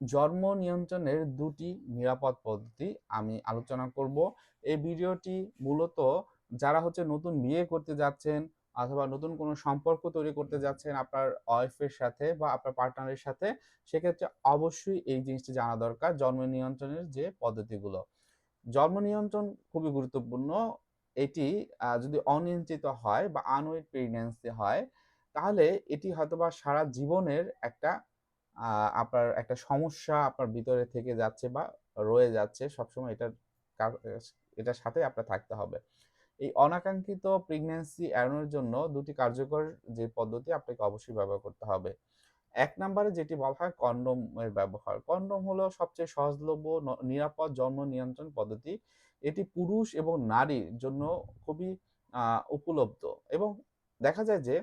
জন্ম নিয়ন্ত্রণের দুটি নিরাপদ পদ্ধতি আমি আলোচনা করব। এই ভিডিওটি মূলত যারা হচ্ছে নতুন বিয়ে করতে যাচ্ছেন অথবা নতুন কোনো সম্পর্ক তৈরি করতে যাচ্ছেন আপনার ওয়াইফের সাথে বা আপনার পার্টনারের সাথে, সেক্ষেত্রে অবশ্যই এই জিনিসটি জানা দরকার, জন্ম নিয়ন্ত্রণের যে পদ্ধতিগুলো। জন্ম নিয়ন্ত্রণ খুবই গুরুত্বপূর্ণ। এটি যদি অনিয়ন্ত্রিত হয় বা আনওয়েড প্রেগন্যান্সি হয়, তাহলে এটি হয়তোবা সারা জীবনের একটা আপনার একটা সমস্যা আপনার ভিতরে থেকে যাচ্ছে বা রয়ে যাচ্ছে, সবসময় এটার এটার সাথে আপনার থাকতে হবে। এই অনাকাঙ্ক্ষিত প্রেগন্যান্সি এড়ানোর জন্য দুটি কার্যকর যে পদ্ধতি আপনাকে অবশ্যই ব্যবহার করতে হবে। এক নম্বরে যেটি বলা হয় কন্ডোমের ব্যবহার। কন্ডোম হলো সবচেয়ে সহজলভ্য নিরাপদ জন্ম নিয়ন্ত্রণ পদ্ধতি। এটি পুরুষ এবং নারীর জন্য খুবই উপলব্ধ এবং দেখা যায় যে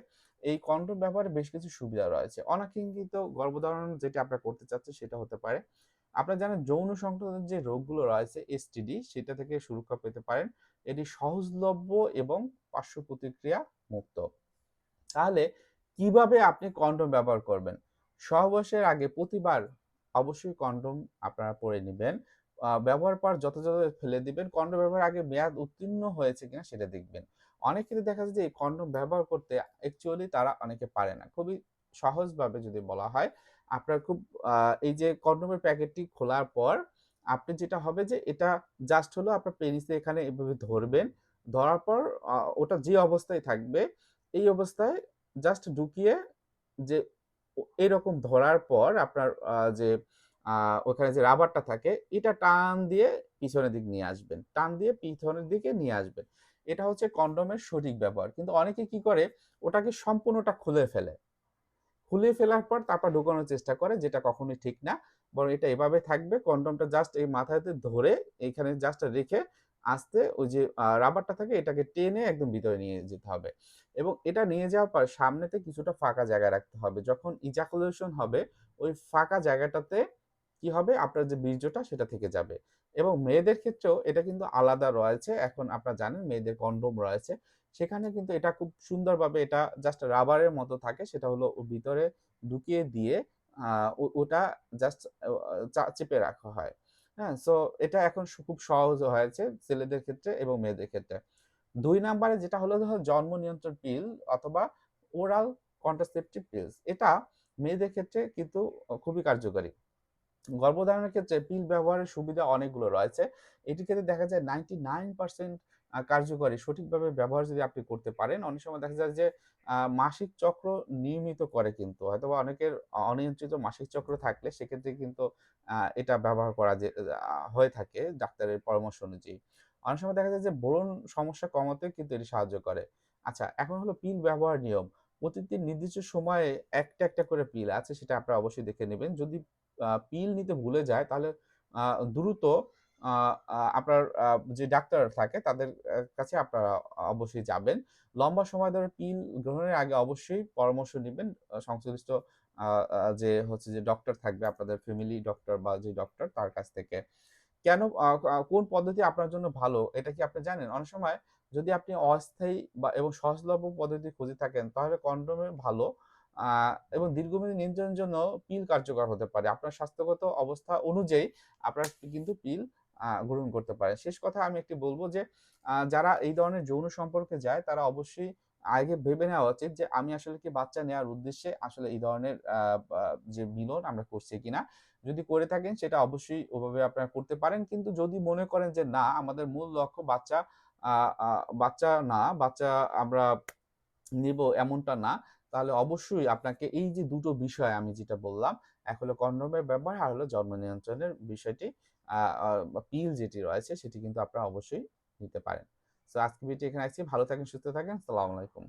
এই কন্ডোম ব্যবহারে বেশ কিছু সুবিধা রয়েছে। অনাকাঙ্ক্ষিত গর্ভধারণ যেটা আপনারা করতে চাচ্ছে সেটা হতে পারে। আপনারা জানেন যৌন সংক্রান্ত যে রোগগুলো রয়েছে এসটিডি সেটা থেকে সুরক্ষা পেতে পারেন। এটি সহজলভ্য এবং পার্শ্ব প্রতিক্রিয়া মুক্ত। তাহলে কীভাবে আপনি কন্ডোম ব্যবহার করবেন? সহবাসের আগে প্রতিবার অবশ্যই কন্ডোম আপনারা পরে নেবেন। ব্যবহার পর যথাযথ ফেলে দিবেন। কন্ডোম ব্যবহার আগে মেয়াদ উত্তীর্ণ হয়েছে কিনা সেটা দেখবেন। অনেক ক্ষেত্রে দেখা যায় যে, এই কন্ডোম ব্যবহার করতে অ্যাকচুয়ালি তারা অনেকে পারে না। খুবই সহজভাবে যদি বলা হয়, আপনার খুব এই যে কন্ডোমের প্যাকেটটি খোলার পর আপনি যেটা হবে যে, এটা জাস্ট হলো আপনার পেনিসে এখানে এভাবে ধরবেন। ধরার পর ওটা যে অবস্থায় থাকবে, এই অবস্থায় জাস্ট ঢুকিয়ে যে, এরকম ধরার পর আপনার যে ওখানে যে রাবারটা থাকে, এটা টান দিয়ে পিছনের দিক নিয়ে আসবেন। টান দিয়ে পিছনের দিকে নিয়ে আসবেন। এটা হচ্ছে কন্ডোমের সঠিক ব্যবহার। কিন্তু অনেকে কি করে, ওটাকে সম্পূর্ণটা খুলে ফেলে। খুলে ফেলার পর তারপর ঢুকানোর চেষ্টা করে, যেটা কখনোই ঠিক না। বরং এটা এভাবে থাকবে, কন্ডোমটা জাস্ট এই মাথাতে ধরে এখানে জাস্ট রেখে আস্তে ওই যে রাবারটা থাকে, এটাকে টেনে একদম ভিতরে নিয়ে যেতে হবে। এবং এটা নিয়ে যাওয়ার পর সামনেতে কিছুটা ফাঁকা জায়গা রাখতে হবে। যখন ইজাকুলেশন হবে, ওই ফাঁকা জায়গাটাতে কি হবে? আপনার যে বীর্যটা সেটা থেকে যাবে। এবং মেয়েদের ক্ষেত্রেও এটা কিন্তু আলাদা রয়েছে। এখন আপনারা জানেন মেয়েদের কন্ডোম রয়েছে। সেখানে কিন্তু এটা খুব সুন্দরভাবে এটা জাস্ট রাবারের মতো থাকে। সেটা হলো ভিতরে ঢুকিয়ে দিয়ে ওটা জাস্ট চেপে রাখা হয়। হ্যাঁ সো এটা এখন খুব সহজ হয়েছে ছেলেদের ক্ষেত্রে এবং মেয়েদের ক্ষেত্রে। দুই নাম্বারে যেটা হলো জন্ম নিয়ন্ত্রণ পিল অথবা ওরাল কন্ট্রাসেপটিভ পিলস এটা মেয়েদের ক্ষেত্রে কিন্তু খুবই কার্যকরী। গর্ভধারণের ক্ষেত্রে পিল ব্যবহারের সুবিধা অনেকগুলো রয়েছে। এটির ক্ষেত্রে দেখা যায় নাইনটি নাইন পার্সেন্ট কার্যকরী। সঠিকভাবে ব্যবহার যদি আপনি করতে পারেন, অনেক সময় দেখা যায় যে মাসিক চক্র নিয়মিত করে কিন্তু। হয়তো বা অনেকের অনিয়ন্ত্রিত মাসিক চক্র থাকলে সেক্ষেত্রে কিন্তু এটা ব্যবহার করা যে হয়ে থাকে ডাক্তারের পরামর্শ অনুযায়ী। অনেক সময় দেখা যায় যে বোরন সমস্যা কমাতে কিন্তু এটি সাহায্য করে। আচ্ছা এখন হলো পিল ব্যবহার নিয়ম। প্রতিদিন নির্দিষ্ট সময়ে একটা একটা করে পিল আছে, সেটা আপনারা অবশ্যই দেখে নেবেন। যদি পিল নিতে ভুলে যায়, তাহলে দ্রুত আপনার যে ডাক্তার থাকে তাদের কাছে আপনারা অবশ্যই যাবেন। লম্বা সময় ধরে পিল গ্রহণের আগে অবশ্যই পরামর্শ নেবেন। সংশ্লিষ্ট যে হচ্ছে যে ডক্টর থাকবে, আপনাদের ফ্যামিলি ডক্টর বা যে ডক্টর তার কাছ থেকে। কেন কোন পদ্ধতি আপনার জন্য ভালো এটা কি আপনি জানেন? অনেক সময় যদি আপনি অস্থায়ী বা এবং সহজলভ্য পদ্ধতি খুঁজে থাকেন, তাহলে কন্ডোমের ভালো। এবং দীর্ঘমেয়াদী নিয়ন্ত্রণের জন্য পিল কার্যকর হতে পারে। আপনার স্বাস্থ্যগত অবস্থা অনুযায়ী আপনার কিন্তু পিল গ্রহণ করতে পারে শেষ কথা আমি একটি বলব যে যারা এই ধরনের যৌন সম্পর্কে যায়, তারা অবশ্যই আগে ভেবে নেওয়া উচিত যে, আমি আসলে কি বাচ্চা নেওয়ার উদ্দেশ্যে আসলে এই ধরনের যে মিলন আমরা করছি কিনা। যদি করে থাকেন, সেটা অবশ্যই ওভাবে আপনারা করতে পারেন। কিন্তু যদি মনে করেন যে, না, আমাদের মূল লক্ষ্য বাচ্চা বাচ্চা না, বাচ্চা আমরা নিব এমনটা না তাহলে অবশ্যই আপনাকে এই যে দুটো বিষয় আমি যেটা বললাম, এক হলো কন্ডমের ব্যবহার আর হলো জন্ম নিয়ন্ত্রণের বিষয়টি পিল যেটি রয়েছে সেটি কিন্তু আপনারা অবশ্যই নিতে পারেন। তো আজকে ভিডিও এখানে আসছি ভালো থাকেন, সুস্থ থাকেন সালাম আলাইকুম।